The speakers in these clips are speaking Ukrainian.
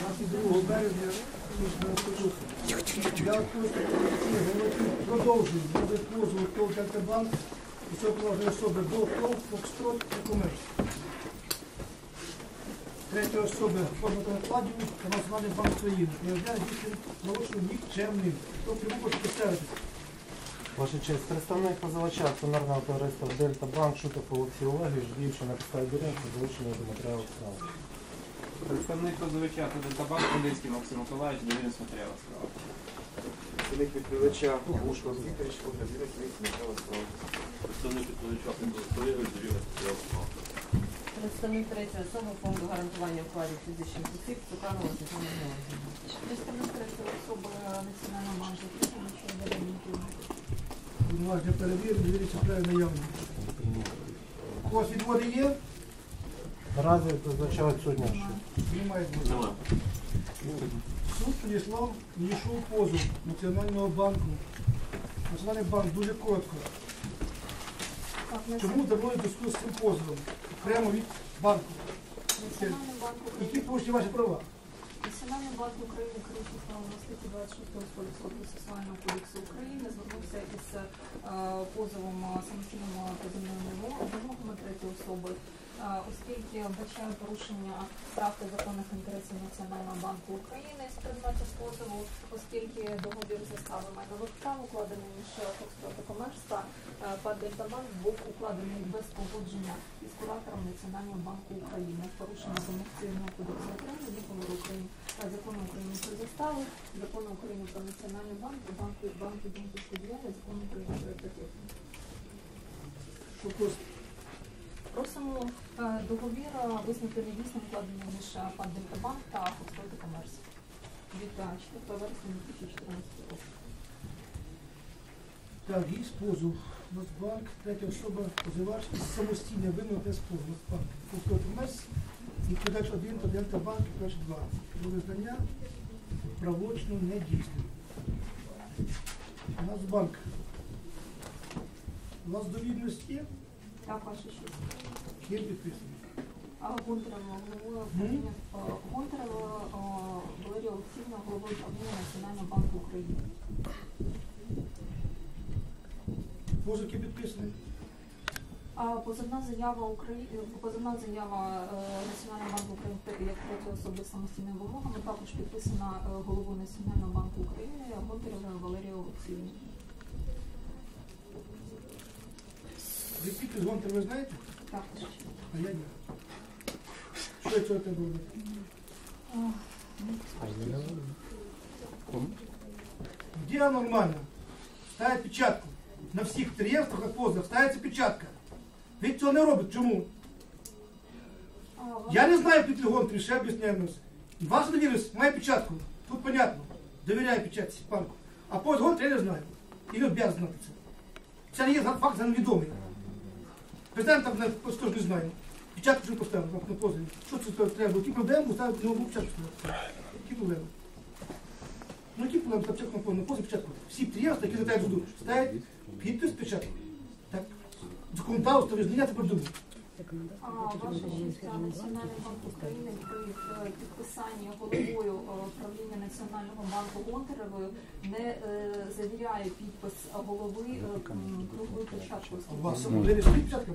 22 березня я продовжую буде позову ТОВ «Дельтабанк» високоповажної особи до ТОВ «Фокстрот» і «Комерс». Третя особа форма накладів та банк наочно нікчемним. Тобто ви можете представитися. Ваша честь, представник позивача акціонерного товариства Дельта Банк Шутов Олексій Олегович, діючи на підставі дорінки, залучення до матеріалу справи. Представник позивача та Дельтабанк Одеський Максим Миколаївич довіреність матеріалу справи. Представник відповідача Глушко Вікторович, від матеріалу справи. Представник відповідача Стоєвич довіреність матеріалу справи. Представник третьої особи фонду гарантування вкладів фізичних осіб Цуканова Світлана Георгіївна. Представник третьої особи Національного банку Деревніків. Уважно перевіримо, дивіться правильно наявно. У когось відводи є? Наразі зазначають судня, що Немає. Немає. Суд надіслав, надійшов позов Національного банку. Національний банк дуже коротко. Чому до суду з цим позовом? Прямо від банку. Національний банк Які України. порушені ваші права? Національний банк України керуючи правилами статті 26 Кодексу процесуального кодексу України звернувся із е, позовом е, самостійними позивними вимогами третьої особи, е, оскільки вбачає порушення прав та законних інтересів Національного банку України з предмету позову, оскільки договір застави майнових прав укладений між Фокстрот та Комерста ПАД «Дельтабанк» був укладений без погодження із куратором Національного банку України порушення вимог Цивільного кодексу України, договору України, закону України про застави, закону України про Національний банк, банку банку банківської діяльність, закону України про іпотеку. Просимо е, договір е, визнати недійсним укладений між ПАД «Дельтабанк» та Фокстрот і Комерс від е, 4 вересня 2014 року. Так, є позов. Нацбанк, третя особа, позивач, самостійне винно без позову. Нацбанк. Фокстрот Комерс, відповідач 1 та Дельта Банк, відповідач 2. Про визнання правочину недійсним. Нацбанк. У вас довідність є? Так, ваша честь. Є підписаний. А Гонтарева, головою управління е, Гонтарева е, Валерія Олексіївна, головою управління Національного банку України. Позов який підписаний? А позовна заява України, позовна заява е, Національного банку України як третьої особи з самостійними вимогами також підписана е, головою Національного банку України Гонтаревою Валерією Олексіївною. Підпис Гонтар ви знаєте? А я ні. Що? Где нормально? Ставить печатку. На всіх підприємствах, на позах ставиться печатка. Ви цього не робите. Чому? Я не знаю Гонтарі, ще об'ясняю нас. Ваша довіреність має печатку. Тут понятно. Довіряю печатці банку. А Гонтарі я не знаю. І знати це. Це не є факт невідомий. Президент там просто ж не знає. Печатку вже поставив на- позові. Що це треба? Ті проблеми поставити нову печатку? Які проблеми? Ну які проблеми ставити печатку на позові? Печатку. Всі підприємства, які за тебе суду, ставлять підпис печатку. Так. Законодавство визнання це придумано. А, Ваша честь, Національний банк України при е, підписанні головою е, правління Національного банку Гонтаревою не е, завіряє підпис голови е, м, круглою У вас самовірі стоїть печатка?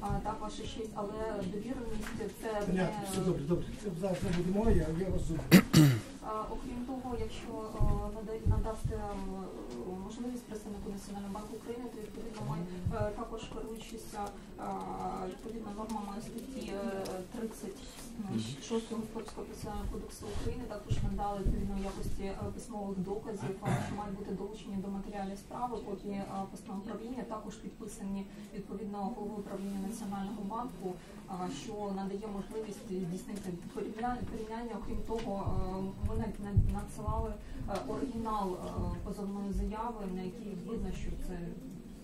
А, так, ваша честь, але довіреність це Понятно, все добре, добре. Це зараз не буде моє, я розумію. Окрім того, якщо е, нада- надасте можливість представнику Національного банку України, то відповідно ми е, також керуючися е, відповідно нормами статті е, 36 Господарського процесуального кодексу України, також надали відповідно якості е, письмових доказів, е, що мають бути долучені до матеріалів справи, копії е, постанов правління, також підписані відповідно головою управління Національного банку, що надає можливість здійснити порівняння, порівняння. Окрім того, е, ми на- надсилали е, оригінал е, позовної заяви, на якій видно, що це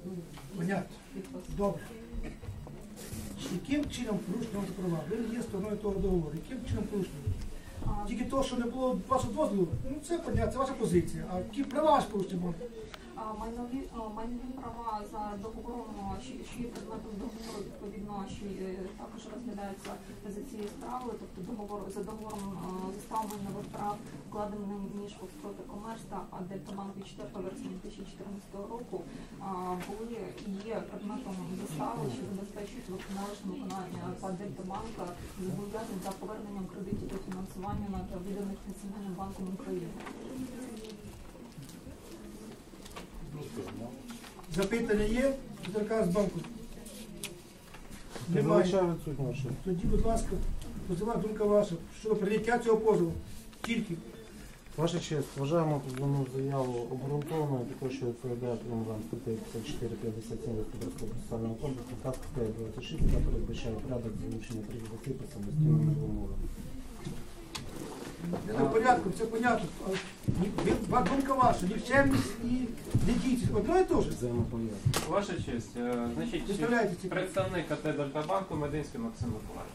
ну, Понятно. Добре. Яким чином порушення ваші права? Ви є стороною того договору. Яким чином порушення? Тільки те, що не було вашого дозволу, ну це понятно, це ваша позиція. А які права ваші порушення? Майнові, майнові права за договором, що, є предметом договору, відповідно, що е, також розглядаються за цією справою, тобто договор за договором застав майнових прав, укладеним між Фокстрот Комерс та Дельтабанк від 4 вересня 2014 року, були і є предметом застави, що забезпечують належне виконання по Дельтабанка зобов'язань за поверненням кредитів та фінансування на виданих Національним банком України. Запитання є? Заказ банку? Немає. Тоді, будь ласка, позива думка ваша щодо прийняття цього позову. Тільки. Ваша честь, вважаємо позовну заяву обґрунтованою, також що відповідає вимогам статей 54 57 Господарського процесуального кодексу та статтею 26, яка передбачає порядок залучення третіх осіб по самостійному Це в порядку, все понятно. Думка ваша, нікчемність і недійсність. Одно і те ж. Ваша честь, е, значить, представник АТ Дельтабанку Мединський Максим Миколаївич.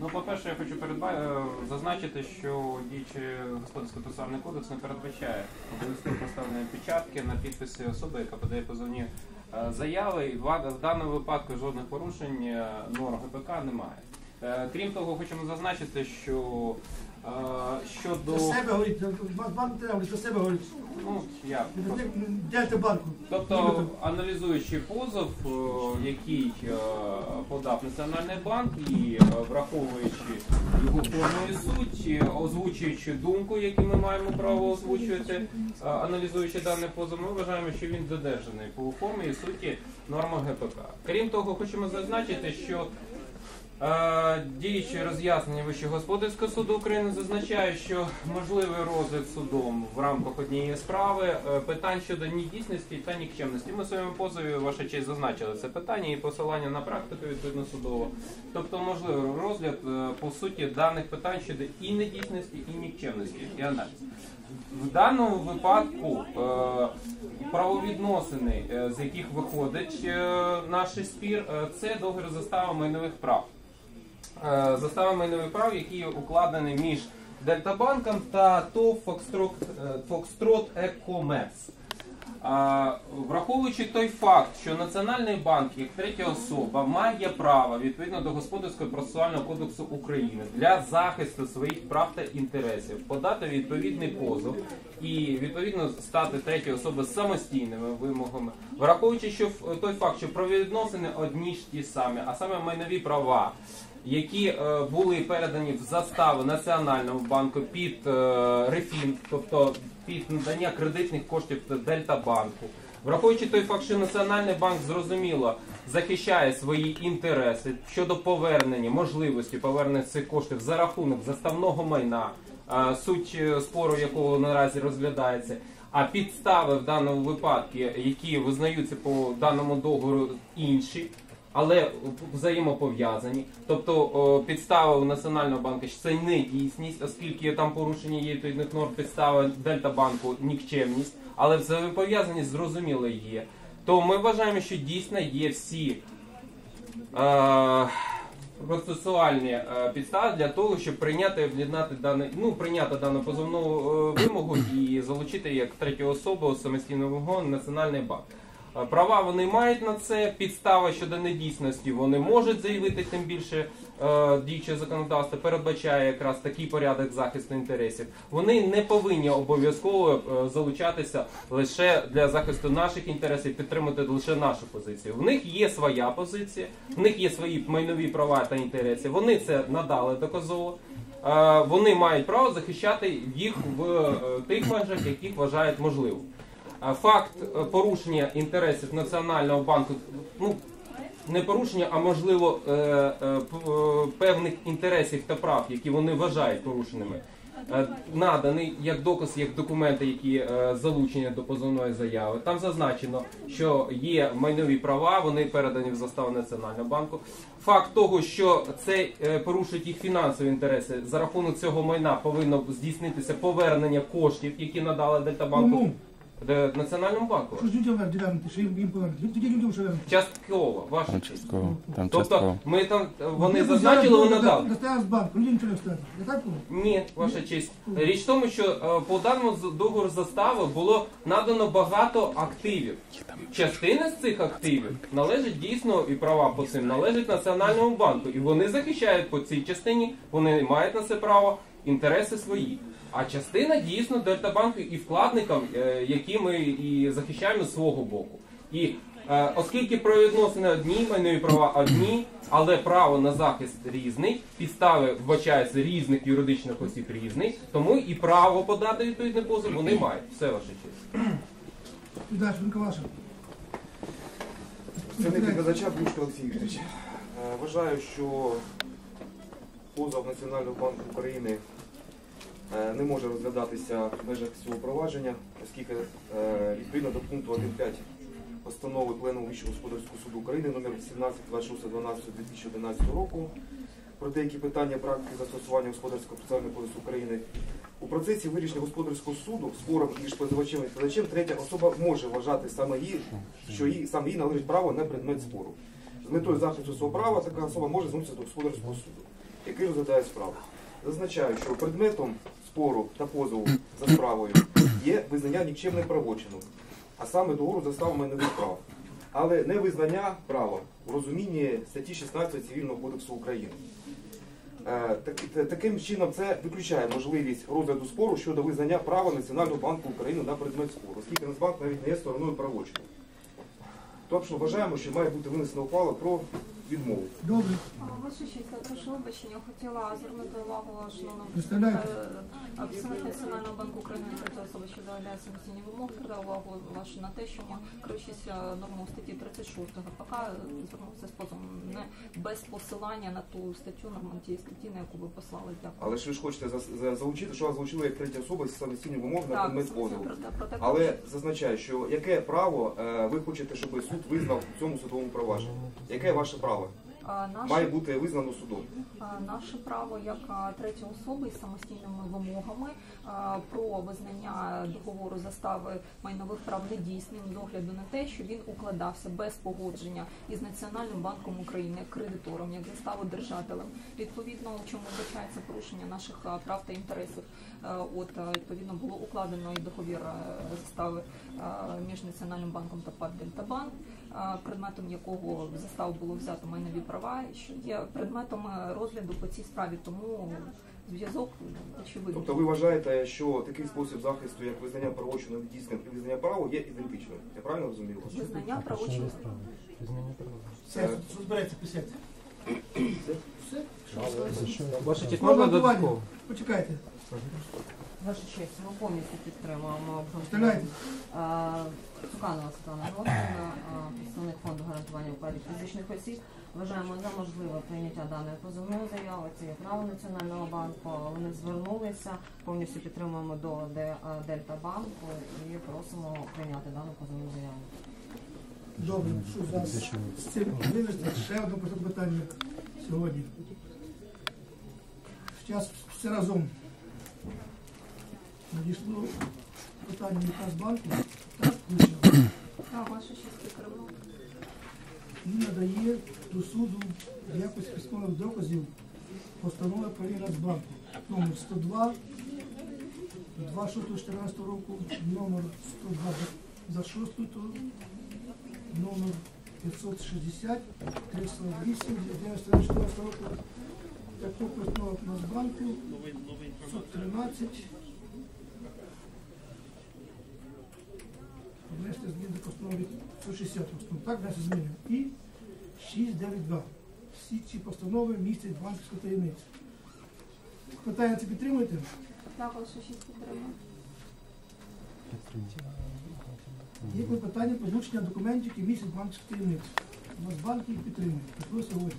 Ну, по-перше, я хочу передба... е, зазначити, що діючий господарський процесуальний кодекс не передбачає обов'язково поставлення печатки на підписи особи, яка подає позовні е, заяви. І в в даному випадку жодних порушень е, норм ГПК немає. Е, Крім того, хочемо зазначити, що е, щодо За себе говорить, банк треба говорити, за себе говорить. ну я Дельта банку. Тобто, аналізуючи позов, е, який е, подав Національний банк і е, враховуючи його форму і суть, е, озвучуючи думку, яку ми маємо право озвучувати, е, аналізуючи даний позов, ми вважаємо, що він додержаний по формі і суті норма ГПК. Крім того, хочемо зазначити, що Діюче роз'яснення Вищого господарського суду України зазначає, що можливий розгляд судом в рамках однієї справи е, питань щодо недійсності та нікчемності. Ми в своєму позові ваша честь зазначили це питання і посилання на практику відповідно судово. Тобто можливий розгляд е, по суті даних питань щодо і недійсності, і нікчемності, і аналіз. В даному випадку е, правовідносини, е, з яких виходить е, наш спір, е, це договір застава майнових прав. Е, Застава майнових прав, які укладені між Дельтабанком та ТОВ Фокстрот, е, Екомерс. Враховуючи той факт, що Національний банк як третя особа має право відповідно до Господарського процесуального кодексу України для захисту своїх прав та інтересів подати відповідний позов і відповідно стати третьою особою самостійними вимогами, враховуючи, що той факт, що правовідносини одні ж ті самі, а саме майнові права. Які е, були передані в заставу Національному банку під е, РЕФІН, тобто під надання кредитних коштів Дельтабанку. Враховуючи той факт, що Національний банк зрозуміло захищає свої інтереси щодо повернення, можливості повернення цих коштів за рахунок заставного майна, е, суть спору якого наразі розглядається. А підстави в даному випадку, які визнаються по даному договору, інші але взаємопов'язані. Тобто підстава у Національного банку це не дійсність, оскільки там порушення є відповідних норм підстава Дельтабанку нікчемність, але взаємопов'язаність зрозуміло є. То ми вважаємо, що дійсно є всі е, процесуальні е, підстави для того, щоб прийняти об'єднати даний, ну прийняти дану позовну е, вимогу і залучити як третю особу самостійну вимогу Національний банк. Права вони мають на це, підстава щодо недійсності вони можуть заявити, тим більше е, діюче законодавство передбачає якраз такий порядок захисту інтересів. Вони не повинні обов'язково е, залучатися лише для захисту наших інтересів, підтримати лише нашу позицію. В них є своя позиція, в них є свої майнові права та інтереси. Вони це надали доказово. Е, Вони мають право захищати їх в тих межах, яких вважають можливим. Факт е, порушення інтересів Національного банку, ну не порушення, а можливо е, е, певних інтересів та прав, які вони вважають порушеними, наданий як доказ, як документи, які залучені до позовної заяви. Там зазначено, що є майнові права, вони передані в заставу Національного банку. Факт того, що це порушують їх фінансові інтереси, за рахунок цього майна повинно здійснитися повернення коштів, які надали Дельтабанку. Національному банку. Що ж людям вернути, що їм їм повернути? Тоді людям що вернути? Частково, ваша Там честь. частково. Там Тобто частково. ми там вони Ну, зазначили, вони дали. Достаємо з банку, людям нічого не. Я так думаю? Ні, ваша честь. Річ в тому, що е, по даному з- договору застави було надано багато активів. Частина з цих активів належить дійсно і права по цим належать Національному банку. І вони захищають по цій частині, вони мають на це право інтереси свої. А частина дійсно Дельтабанку і вкладникам, е, які ми і захищаємо з свого боку. І е, оскільки правовідносини одні, майнові права одні, але право на захист різний, підстави вбачаються різних юридичних осіб різний, тому і право подати відповідний позов вони мають. Все ваша честь. Думка ваша. Представник відповідача Бушко Олексій Вікторович. Е, Вважаю, що позов Національного банку України не може розглядатися в межах цього провадження, оскільки е, відповідно до пункту 1.5 постанови Пленуму Вищого господарського суду України номер 17 26 12 2011 року про деякі питання практики застосування господарського процесуального кодексу України у процесі вирішення господарського суду спором між позивачем і відповідачем третя особа може вважати саме її, що їй саме їй належить право на предмет спору. З метою захисту свого права така особа може звернутися до господарського суду, який розглядає справу. Зазначаю, що предметом спору та позову за справою є визнання нікчемним правочином, а саме договору заставу майнових прав, але не визнання права у розумінні статті 16 Цивільного кодексу України. Е, так- та- Таким чином це виключає можливість розгляду спору щодо визнання права Національного банку України на предмет спору, оскільки Нацбанк навіть не є стороною правочину. Тобто вважаємо, що має бути винесена ухвала про відмову. Добре. Ваша прошу вибачення, хотіла звернути увагу шановного е, представник Національного банку України третя особа, що заявляє самостійні вимоги, звертаю увагу вашу на те, що ми, керуючись е, статті 36 ГПК, е, звернувся з позовом не без посилання на ту статтю, норму тієї статті, на яку ви послали. Дякую. Але ж ви ж хочете за- за- залучити, що вас залучили як третя особа з самостійною вимогою на предмет позову. Але зазначаю, що яке право е, ви хочете, щоб суд визнав в цьому судовому провадженні? Яке ваше право? Наше- Має бути визнано судом. Наше право як а, третьої особи із самостійними вимогами про визнання договору застави майнових прав недійсним з огляду на те, що він укладався без погодження із Національним банком України як кредитором, як заставодержателем. Відповідно, у чому вбачається порушення наших прав та інтересів. От відповідно було укладено і договір застави між Національним банком та ПАД Дельтабанк, предметом якого в заставу було взято майнові права, що є предметом е, розгляду по цій справі, тому зв'язок очевидний. Тобто ви вважаєте, що такий спосіб захисту, як визнання правочину дійсним і визнання права, є ідентичним. Я правильно розумію? Визнання правочину. Визнання права. Все, що збереться, присядьте. Все? Ваша честь, Можна додатково? Почекайте. Ваша честь, ми повністю підтримуємо Стріляйте. обґрунтування. Цуканова Світлана е, представник фонду гарантування вкладів фізичних осіб. Вважаємо за можливе прийняття даної позовної заяви. Це є право Національного банку. Вони звернулися, повністю підтримуємо до Дельта банку і просимо прийняти дану позовну заяву. Добре, що зараз з цим вивести ще одне питання сьогодні. Зараз все разом. Надійшло питання від банку, так, включено. І надає до суду в якості письмових доказів постанови праві Нацбанку номер 102 2614 року, номер 102 за 6 номер 560 308 1914 року. Таку постанову Нацбанку 513 внести зміни до постанови 160 постанов. Так, внести зміни. І 692. Всі ці постанови містять банківську таємницю. Питання це підтримуєте? Так, ваша честь підтримала. Є питання про звучення документів, які містять банківську таємницю. У нас банки їх підтримують. Такого сьогодні.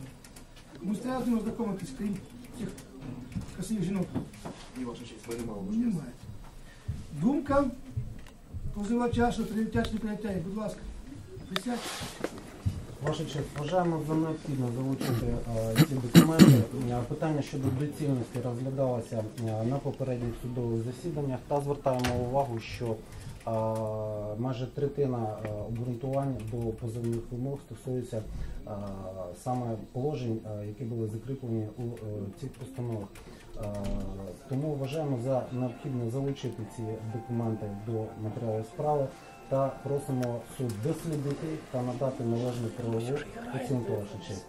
Комусь треба з ними знайомитись, крім цих красивих жінок. Ні, ваша честь. Немає. Думка позивача, що не прийняття. Будь ласка, присядьте. Ваша честь, вважаємо за необхідно залучити е, ці документи. Е, Питання щодо доцільності розглядалося е, на попередніх судових засіданнях та звертаємо увагу, що е, майже третина е, обґрунтувань до позовних вимог стосується е, саме положень, е, які були закріплені у е, цих постановах. Е, Тому вважаємо за необхідне залучити ці документи до матеріалу справи та просимо суд дослідити та надати належну правову оцінку вашу честь.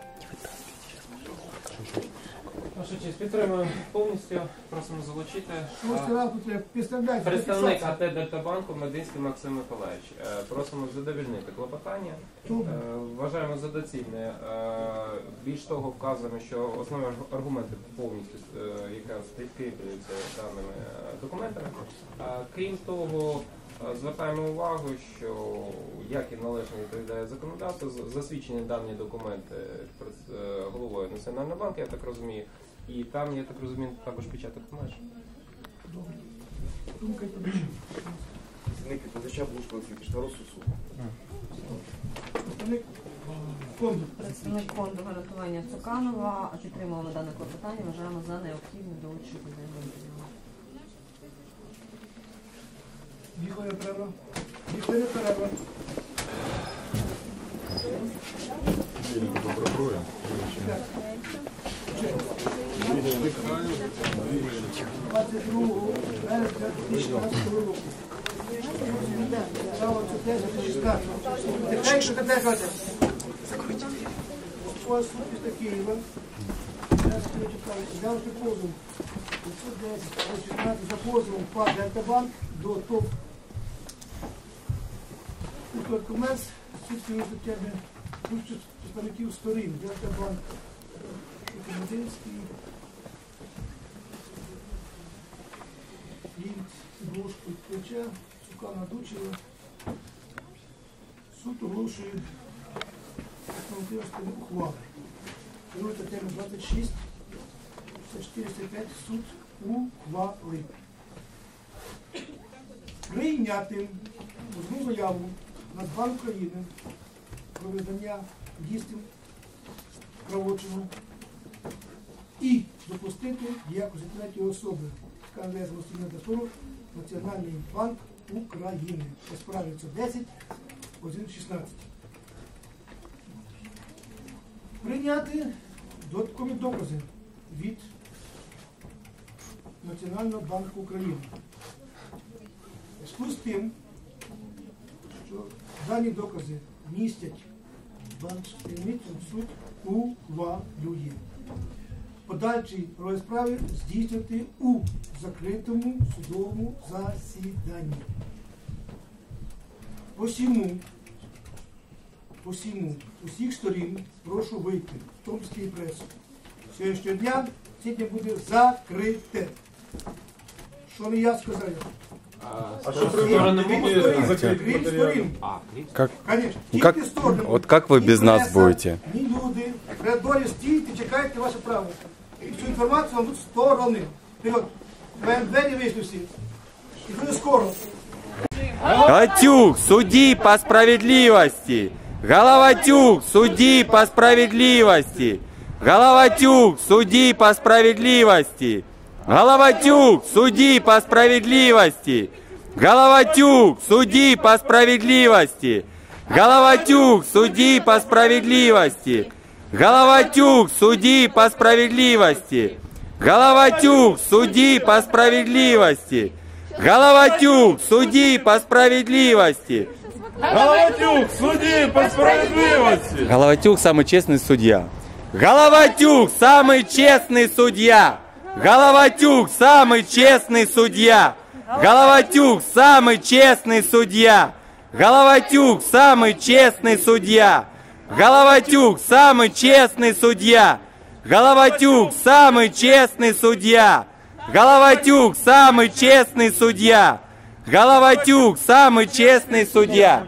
Ваша честь, підтримуємо повністю. Просимо залучити. Ось А, ранку треба представляти. Представник АТ Дельтабанку Мединський Максим Миколаївич. Е, Просимо задовільнити клопотання. Е, Вважаємо за доцільне. Е, Більш того, вказуємо, що основні арг- аргументи повністю е, якраз підкріплюються даними е, документами. Е, Крім того, е, звертаємо увагу, що як і належно відповідає законодавство, з- засвідчені дані документи пред- е, головою Національного банку, я так розумію. І там, я так розумію, також печаток маєш. Думка Представник відповідача Блушко Олексій Кишкаров Сусу. Представник фонду. Представник фонду гарантування Цуканова підтримуємо дане клопотання, вважаємо за необхідне до участі Віхові перерва. Віхові перерва. Добре, 22 березня 2016 року. Тихенько, тихенько. У вас міста Києва. Давайте позов. за позовом Дельтабанк до ТОП. Комерс, сутки випадки сторін. Дельтабанк. Командинський. ложку плеча, сука надучила. Суд оголошує Конкурсної ухвали. Керується тема 26, 405 суд ухвали. Прийняти одну заяву на Два України про видання дійсним правочину і допустити як третьої особи, яка не злостійна до Національний банк України по справі це 10 1.16. Прийняти додаткові докази від Національного банку України. Зв'язку з тим, що дані докази містять банківським суд ухвалює. Подальший розгляд справи здійснити у закритому судовому засіданні. Посіму, посіму усіх сторін прошу вийти, в тому числі і пресу. Сьогоднішнього дня сьогодні буде закрите. Що не я сказав? А что Стороны при могут закрыть Крім материал? сторін. Как- Конечно. Ну, как- Тільки сторони. вот как вы Ні без нас преса, будете? Ні люди. В коридорі стійте, чекайте ваше право. І всю інформацію вам тут сторони. Вперед. Твоєм двері вийшли всі. І дуже скоро. Галатюк, суди по справедливости! Головатюк, суди по справедливости! Головатюк, суди по справедливости! Головатюк, суди по справедливости! Головатюк, суди по справедливости! Головатюк, суди по справедливости! Головатюк, суди по справедливости! Головатюк, суди по справедливости! Головатюк, суди по справедливости! Головатюк, суди по справедливости! Головатюк самый честный судья. Головатюк самый честный судья. Головатюк самый честный судья. Головатюк самый честный судья. Головатюк самый честный судья. Головатюк самый честный судья. Головатюк самый честный судья. Головатюк самый честный судья. Головатюк самый честный судья.